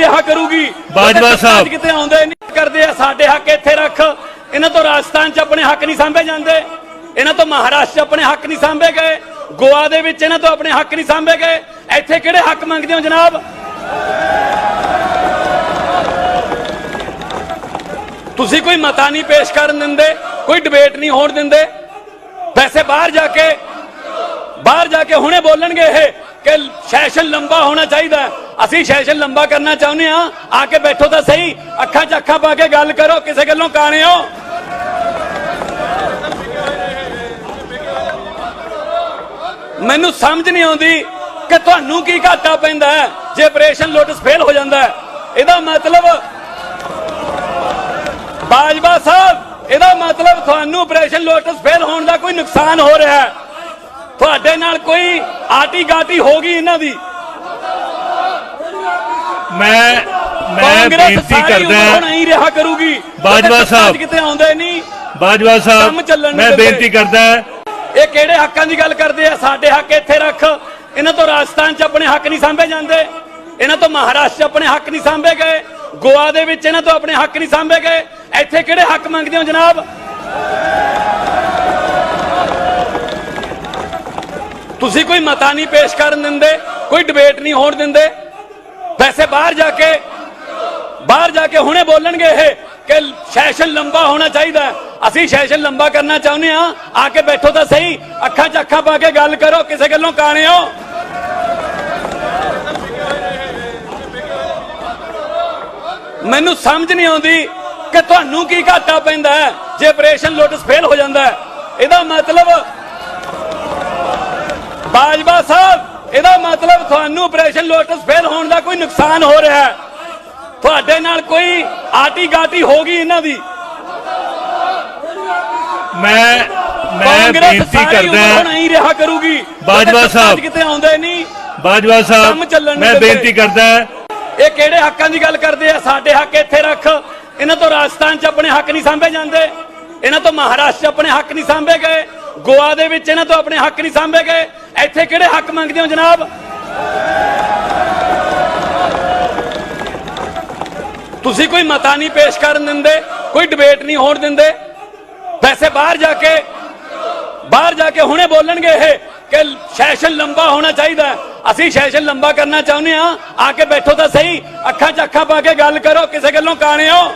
ਰਿਹਾ ਕਰੂਗੀ। ਬਾਜਵਾ ਸਾਹਿਬ। ਕਿਤੇ ਆਉਂਦੇ ਨਹੀਂ ਕਰਦੇ ਆ ਸਾਡੇ ਹੱਕ ਇੱਥੇ ਰੱਖ। ਇਹਨਾਂ ਤੋਂ ਰਾਜਸਥਾਨ 'ਚ ਆਪਣੇ ਹੱਕ ਨਹੀਂ ਸਾਂਭੇ ਜਾਂਦੇ। ਇਹਨਾਂ ਤੋਂ ਮਹਾਰਾਸ਼ਟਰ 'ਚ ਆਪਣੇ ਹੱਕ ਨਹੀਂ ਸਾਂਭੇ ਗਏ। ਗੋਆ ਦੇ ਵਿੱਚ ਇਹਨਾਂ ਤੋਂ ਆਪਣੇ ਹੱਕ ਨਹੀਂ ਸਾਂਭੇ ਗਏ। ਇੱਥੇ ਕਿਹੜੇ ਹੱਕ ਮੰਗਦੇ ਹੋ ਜਨਾਬ? ਤੁਸੀਂ ਕੋਈ ਮਤਾ ਨਹੀਂ ਪੇਸ਼ ਕਰਨ ਦਿੰਦੇ ਕੋਈ ਡਿਬੇਟ ਨਹੀਂ ਹੋਣ ਦਿੰਦੇ। ਵੈਸੇ ਬਾਹਰ ਜਾ ਕੇ ਬਾਹਰ ਜਾ ਕੇ ਹੁਣੇ ਬੋਲਣਗੇ ਇਹ ਕਿ ਸੈਸ਼ਨ ਲੰਬਾ ਹੋਣਾ ਚਾਹੀਦਾ। ਹੈ। ਅਸੀਂ ਸੈਸ਼ਨ ਲੰਬਾ ਕਰਨਾ ਚਾਹੁੰਦੇ ਆ ਆ ਕੇ ਬੈਠੋ ਤਾਂ ਸਹੀ। ਅੱਖਾਂ 'ਚ ਅੱਖਾਂ ਪਾ ਕੇ ਗੱਲ ਕਰੋ, ਕਿਸੇ ਗੱਲੋਂ ਕਾਣੇ ਹੋ ਮੈਨੂੰ ਸਮਝ ਨਹੀਂ ਆਉਂਦੀ ਕਿ ਤੁਹਾਨੂੰ ਕੀ ਘਾਟਾ ਪੈਂਦਾ ਜੇ ਆਪਰੇਸ਼ਨ ਲੋਟਸ ਫੇਲ ਹੋ ਜਾਂਦਾ ਇਹਦਾ ਮਤਲਬ ਬਾਜਵਾ ਸਾਹਿਬ, ਇਹਦਾ ਮਤਲਬ ਤੁਹਾਨੂੰ ਆਪਰੇਸ਼ਨ ਲੋਟਸ ਫੇਲ ਹੋਣ ਦਾ ਕੋਈ ਨੁਕਸਾਨ ਹੋ ਰਿਹਾ ਹੈ। ਤੁਹਾਡੇ ਨਾਲ ਕੋਈ ਆਟੀ ਗਾਟੀ ਹੋ ਗਈ ਇਹਨਾਂ ਦੀ। ਮੈਂ ਮੈਂ ਬੇਨਤੀ ਕਰਦਾ ਐਂ ਰਿਹਾ ਕਰੂਗੀ। ਬਾਜਵਾ ਸਾਹਿਬ। ਕਿਤੇ ਆਉਂਦੇ ਨਹੀਂ। ਬਾਜਵਾ ਸਾਹਿਬ ਮੈਂ ਨਹੀਂ। ਬੇਨਤੀ ਕਰਦਾ ਇਹ ਕਿਹੜੇ ਹੱਕਾਂ ਦੀ ਗੱਲ ਕਰਦੇ ਆ? ਸਾਡੇ ਹੱਕ ਇੱਥੇ ਰੱਖ। ਇਹਨਾਂ ਤੋਂ ਰਾਜਸਥਾਨ 'ਚ ਆਪਣੇ ਹੱਕ ਨਹੀਂ ਸਾਂਭੇ ਜਾਂਦੇ। ਇਹਨਾਂ ਤੋਂ ਮਹਾਰਾਸ਼ਟਰ 'ਚ ਆਪਣੇ ਹੱਕ ਨਹੀਂ ਸਾਂਭੇ ਗਏ। ਗੋਆ ਦੇ ਵਿੱਚ ਇਹਨਾਂ ਤੋਂ ਆਪਣੇ ਹੱਕ ਨਹੀਂ ਸਾਂਭੇ ਗਏ। ਇੱਥੇ ਕਿਹੜੇ ਹੱਕ ਮੰਗਦੇ ਹੋ ਜਨਾਬ? ਤੁਸੀਂ ਕੋਈ ਮਤਾ ਨਹੀਂ ਪੇਸ਼ ਕਰਨ ਦਿੰਦੇ ਕੋਈ ਡਿਬੇਟ ਨਹੀਂ ਹੋਣ ਦਿੰਦੇ। ਵੈਸੇ ਬਾਹਰ ਜਾ ਕੇ, ਬਾਹਰ ਜਾ ਕੇ ਹੁਣੇ ਬੋਲਣਗੇ ਇਹ ਕਿ ਸੈਸ਼ਨ ਲੰਬਾ ਹੋਣਾ ਚਾਹੀਦਾ ਅਸੀਂ ਸੈਸ਼ਨ ਲੰਬਾ ਕਰਨਾ ਚਾਹੁੰਦੇ ਆ ਆ ਕੇ ਬੈਠੋ ਤਾਂ ਸਹੀ। ਅੱਖਾਂ 'ਚ ਅੱਖਾਂ ਪਾ ਕੇ ਗੱਲ ਕਰੋ, ਕਿਸੇ ਗੱਲੋਂ ਕਾਣੇ ਹੋ ਮੈਨੂੰ ਸਮਝ ਨਹੀਂ ਆਉਂਦੀ ਕਿ ਤੁਹਾਨੂੰ ਕੀ ਘਾਟਾ ਪੈਂਦਾ ਹੈ। ਜੇ ਆਪਰੇਸ਼ਨ ਲੋਟਸ ਫੇਲ ਹੋ ਜਾਂਦਾ ਹੈ। ਇਹਦਾ ਮਤਲਬ ਬਾਜਵਾ ਸਾਹਿਬ ਇਹਦਾ ਮਤਲਬ ਤੁਹਾਨੂੰ ਆਪਰੇਸ਼ਨ ਲੋਟਸ ਫੇਲ ਹੋਣ ਦਾ ਕੋਈ ਨੁਕਸਾਨ ਹੋ ਰਿਹਾ ਹੈ। ਤੁਹਾਡੇ ਨਾਲ ਕੋਈ ਆਟੀ ਗਾਟੀ ਹੋ ਗਈ ਇਹਨਾਂ ਦੀ। ਮੈਂ ਮੈਂ ਬੇਨਤੀ ਕਰਦਾ ਐਂ ਰਿਹਾ ਕਰੂਗੀ। ਬਾਜਵਾ ਸਾਹਿਬ। ਕਿਤੇ ਆਉਂਦੇ ਨਹੀਂ। ਬਾਜਵਾ ਸਾਹਿਬ ਨਹੀਂ ਮੈਂ। ਬੇਨਤੀ ਕਰਦਾ ਇਹ ਕਿਹੜੇ ਹੱਕਾਂ ਦੀ ਗੱਲ ਕਰਦੇ ਆ? ਸਾਡੇ ਹੱਕ ਇੱਥੇ ਰੱਖ। ਇਹਨਾਂ ਤੋਂ ਰਾਜਸਥਾਨ 'ਚ ਆਪਣੇ ਹੱਕ ਨਹੀਂ ਸਾਂਭੇ ਜਾਂਦੇ। ਇਹਨਾਂ ਤੋਂ ਮਹਾਰਾਸ਼ਟਰ 'ਚ ਆਪਣੇ ਹੱਕ ਨਹੀਂ ਸਾਂਭੇ ਗਏ। ਗੋਆ ਦੇ ਵਿੱਚ ਇਹਨਾਂ ਤੋਂ ਆਪਣੇ ਹੱਕ ਨਹੀਂ ਸਾਂਭੇ ਗਏ। ਇੱਥੇ ਕਿਹੜੇ ਹੱਕ ਮੰਗਦੇ ਹੋ ਜਨਾਬ? ਤੁਸੀਂ ਕੋਈ ਮਤਾ ਨਹੀਂ ਪੇਸ਼ ਕਰਨ ਦਿੰਦੇ, ਕੋਈ ਡਿਬੇਟ ਨਹੀਂ ਹੋਣ ਦਿੰਦੇ। ਵੈਸੇ ਬਾਹਰ ਜਾ ਕੇ, ਬਾਹਰ ਜਾ ਕੇ ਹੁਣੇ ਬੋਲਣਗੇ ਇਹ ਕਿ ਸੈਸ਼ਨ ਲੰਬਾ ਹੋਣਾ ਚਾਹੀਦਾ ਅਸੀਂ ਸੈਸ਼ਨ ਲੰਬਾ ਕਰਨਾ ਚਾਹੁੰਦੇ ਆ ਆ ਕੇ ਬੈਠੋ ਤਾਂ ਸਹੀ। ਅੱਖਾਂ 'ਚ ਅੱਖਾਂ ਪਾ ਕੇ ਗੱਲ ਕਰੋ, ਕਿਸੇ ਗੱਲੋਂ ਕਾਣੇ ਹੋ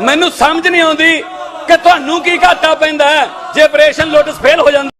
ਮੈਨੂੰ ਸਮਝ ਨਹੀਂ ਆਉਂਦੀ ਕਿ ਤੁਹਾਨੂੰ ਕੀ ਘਾਟਾ ਪੈਂਦਾ ਜੇ ਆਪਰੇਸ਼ਨ ਲੋਟਸ ਫੇਲ ਹੋ ਜਾਂਦਾ